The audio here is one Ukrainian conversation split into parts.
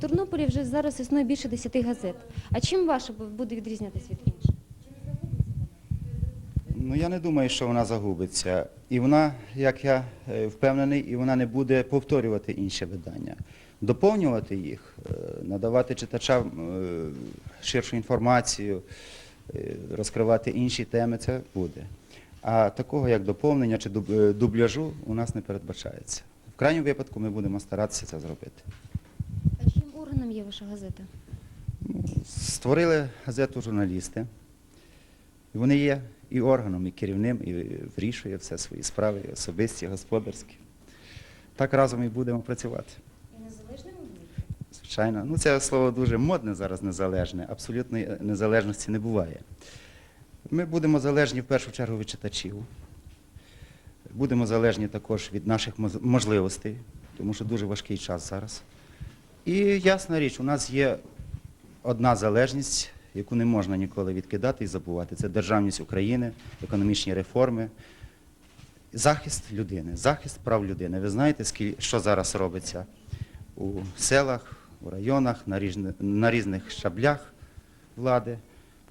Тернополі вже зараз існує більше 10 газет. А чим ваша буде відрізнятися від інших? Ну я не думаю, що вона загубиться. І вона, як я е, впевнений, і вона не буде повторювати інші видання. Доповнювати їх, е, надавати читачам е, ширшу інформацію, розкривати інші теми, це буде. А такого, як доповнення чи дубляжу, у нас не передбачається. В крайньому випадку ми будемо старатися це зробити. Органом є ваша газета? Створили газету журналісти. І вони є і органом, і керівним, і вирішує все свої справи, і особисті, і господарські. Так разом і будемо працювати. І незалежним Звичайно. Ну, це слово дуже модне зараз незалежне. Абсолютної незалежності не буває. Ми будемо залежні в першу чергу від читачів. Будемо залежні також від наших можливостей, тому що дуже важкий час зараз. І ясна річ, у нас є одна залежність, яку не можна ніколи відкидати і забувати. Це державність України, економічні реформи, захист людини, захист прав людини. Ви знаєте, що зараз робиться у селах, у районах, на, різних щаблях влади.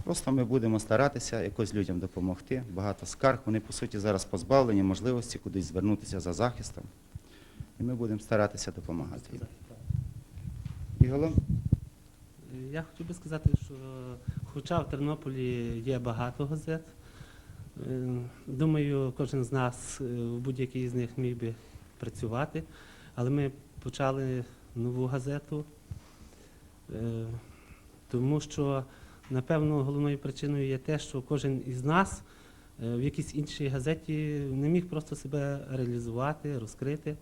Просто ми будемо старатися якось людям допомогти. Багато скарг. Вони, по суті, зараз позбавлені можливості кудись звернутися за захистом. І ми будемо старатися допомагати їм. І Я хотів би сказати, що хоча в Тернополі є багато газет, е, думаю, кожен з нас е, в будь-якій з них міг би працювати, але ми почали нову газету, е, тому що, напевно, головною причиною є те, що кожен із нас е, в якійсь іншій газеті не міг просто себе реалізувати, розкрити.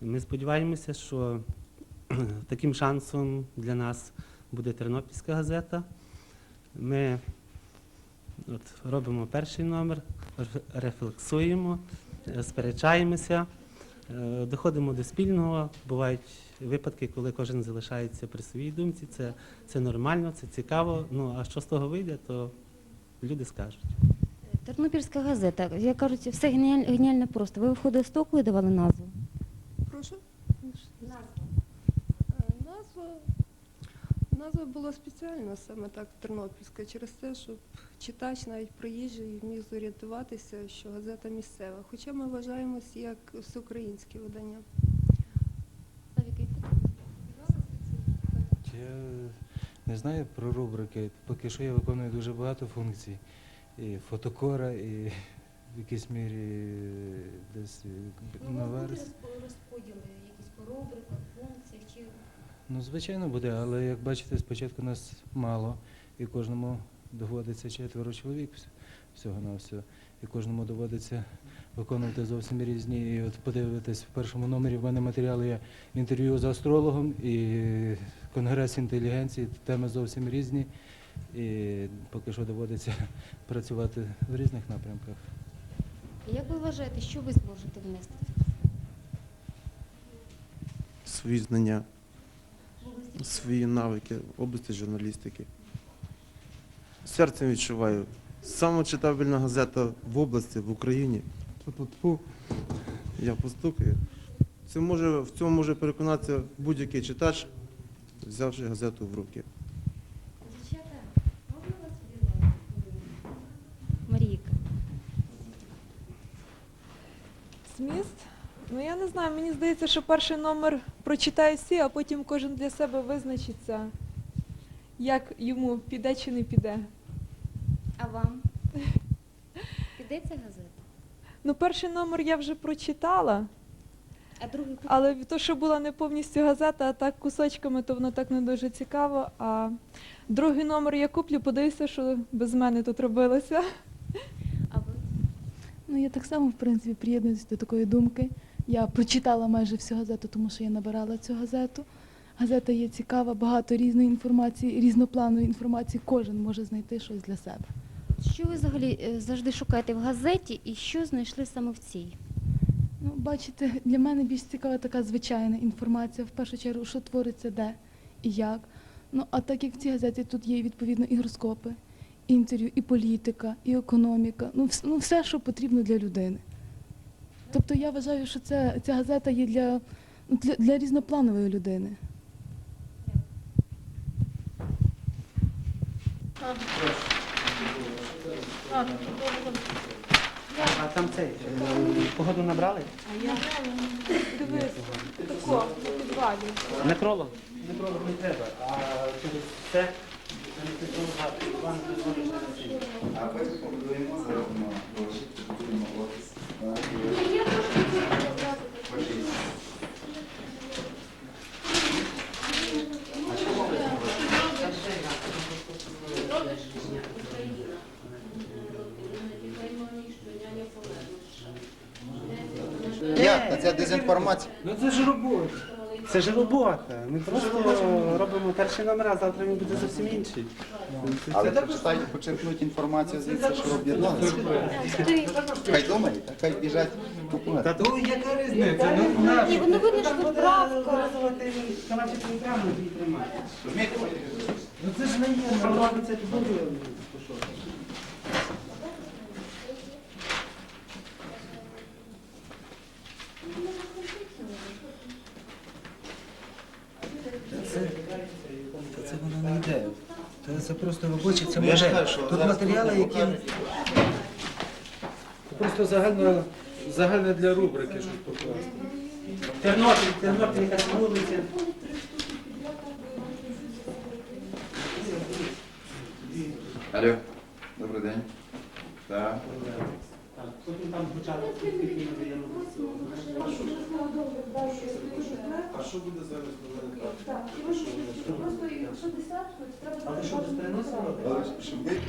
Ми сподіваємося, що таким шансом для нас буде Тернопільська газета. Ми от, робимо перший номер, рефлексуємо, е, сперечаємося, е, доходимо до спільного. Бувають випадки, коли кожен залишається при своїй думці. Це, це нормально, це цікаво. Ну а що з того вийде, то люди скажуть. Тернопільська газета. Як кажуть, все геніально просто. Ви виходили з коли давали назву? Назва була спеціальна саме так тернопільська, через те, щоб читач навіть приїжджий міг зорієнтуватися, що газета місцева. Хоча ми вважаємось як всеукраїнське видання. Я не знаю про рубрики. Поки що я виконую дуже багато функцій. І фотокора, і в якійсь мірі е, десь е, Ну, звичайно, буде, але як бачите, спочатку нас мало, і кожному доводиться четверо чоловік всього на всього. І кожному доводиться виконувати зовсім різні. І от подивитись в першому номері в мене матеріали є інтерв'ю з астрологом і конгрес інтелігенції, теми зовсім різні. І поки що доводиться працювати в різних напрямках. Як ви вважаєте, що ви зможете внести? свої знання, свої навики в області журналістики. Серцем відчуваю. Саме читабельна газета в області, в Україні. Тьфу-тьфу-тьфу. Я постукаю. Це може, в цьому може переконатися будь-який читач, взявши газету в руки. Марійка. Зміст? Ну я не знаю, мені здається, що перший номер прочитає всі, а потім кожен для себе визначиться, як йому піде чи не піде. А вам? Піде ця газета? Ну, перший номер я вже прочитала, А другий але то, що була не повністю газета, а так кусочками, то воно так не дуже цікаво. А другий номер я куплю, подивлюся, що без мене тут робилося. А ви? Ну, я так само, в принципі, приєднуюся до такої думки. Я прочитала майже всю газету, тому що я набирала цю газету. Газета є цікава, багато різної інформації, різнопланової інформації. Кожен може знайти щось для себе. Що ви взагалі е, завжди шукаєте в газеті і що знайшли саме в цій? Ну, бачите, для мене більш цікава така звичайна інформація. В першу чергу, що твориться де і як. Ну, а так як в цій газеті тут є відповідно і гороскопи, і інтерв'ю, і політика, і економіка, ну, ну все, що потрібно для людини. Тобто я вважаю, що ця, ця газета є для, для, для різнопланової людини. А, а, там цей, е, погоду набрали? А я дивись, тако, на підвалі. Некролог? Некролог не треба, а через це, а ви побудуємо. Це дезінформація. Ну це ж робота. Це ж робота. Ми просто робимо перший номер, а завтра він буде зовсім інший. Але почитайте, почерпнуть інформацію звідси, що об'єдналися. Хай думають, а хай біжать купувати. ну яка різниця? Ну, наш. Ні, воно видно, що тут правка. Показувати канапі програму і тримати. Розумієте? Ну це ж не є, робиться, то буде. що? Це, це воно. Це, це просто робоче, це Ну, я ж модель. кажу, що Тут зараз матеріали, які покажуть. Це просто загально, загально для рубрики, щоб покласти. Тернопіль, Тернопіль, якась вулиця. Алло, добрий день. Так. Так, Потім там початок скільки ми. А що буде зараз? А ви що, без переносу робите? треба... А ви